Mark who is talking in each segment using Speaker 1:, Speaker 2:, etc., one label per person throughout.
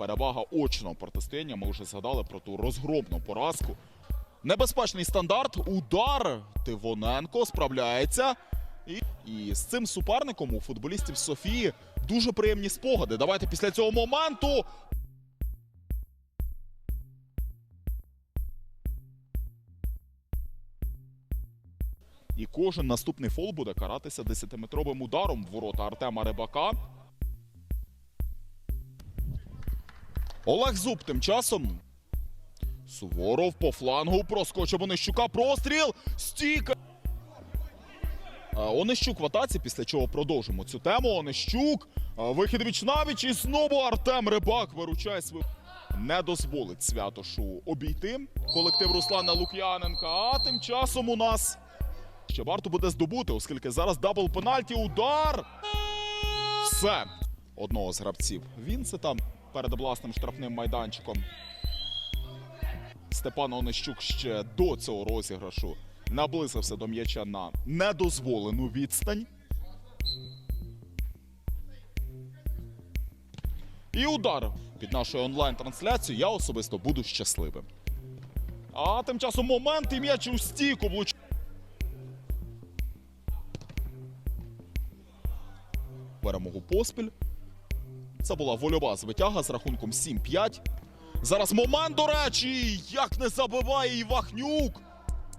Speaker 1: перевага очного протистояння. Ми вже згадали про ту розгромну поразку. Небезпечний стандарт. Удар. Тивоненко справляється. І, і з цим суперником у футболістів Софії дуже приємні спогади. Давайте після цього моменту. І кожен наступний фол буде каратися 10-метровим ударом в ворота Артема Рибака. Олег Зуб тим часом. Суворов по флангу проскочив Онищука. Простріл. Стійка. Е, Онищук в атаці, після чого продовжимо цю тему. Онищук. е, Вихід віч навіч і знову Артем Рибак виручає свою. Не дозволить Святошу обійти колектив Руслана Лук'яненка. А тим часом у нас ще варто буде здобути, оскільки зараз дабл пенальті. Удар. Все. Одного з гравців. Він це там перед власним штрафним майданчиком. Степан Онищук ще до цього розіграшу наблизився до м'яча на недозволену відстань. І удар під нашою онлайн-трансляцією. Я особисто буду щасливим. А тим часом момент і м'яч у стійку влучив. Перемогу поспіль. Це була вольова звитяга з рахунком 7-5. Зараз момент, до речі, як не забиває Івахнюк.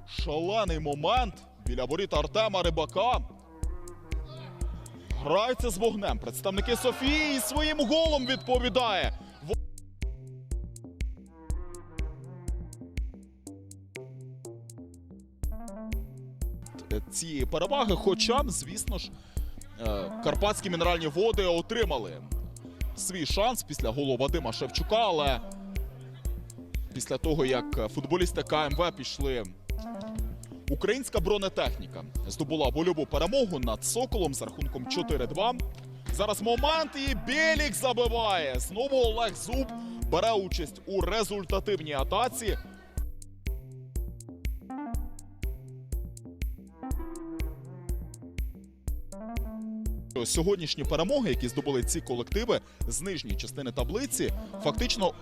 Speaker 1: Шалений момент біля воріт Артема Рибака. Граються з вогнем. Представники Софії своїм голом відповідає. Цієї переваги, хоча, звісно ж, е, карпатські мінеральні води отримали свій шанс після голу Вадима Шевчука, але після того, як футболісти КМВ пішли. Українська бронетехніка здобула вольову перемогу над Соколом з рахунком 4-2. Зараз момент і Білік забиває. Знову Олег Зуб бере участь у результативній атаці. Сьогоднішні перемоги, які здобули ці колективи з нижньої частини таблиці, фактично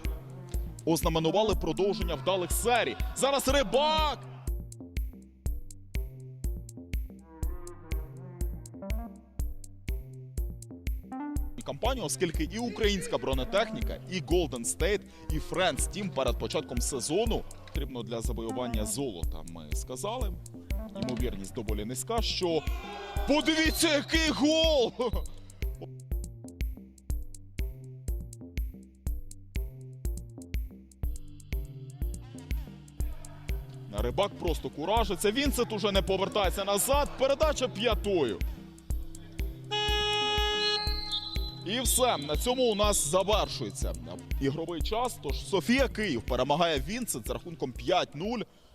Speaker 1: ознаменували продовження вдалих серій. Зараз рибак. Кампанію, оскільки і українська бронетехніка, і Golden State, і Friends Team перед початком сезону потрібно для завоювання золота. Ми сказали. Ймовірність доволі низька. Що подивіться, який гол! Рибак просто куражиться. Вінсет уже не повертається назад. Передача п'ятою. І все. На цьому у нас завершується ігровий час. Тож Софія Київ перемагає Вінсет з рахунком 5-0.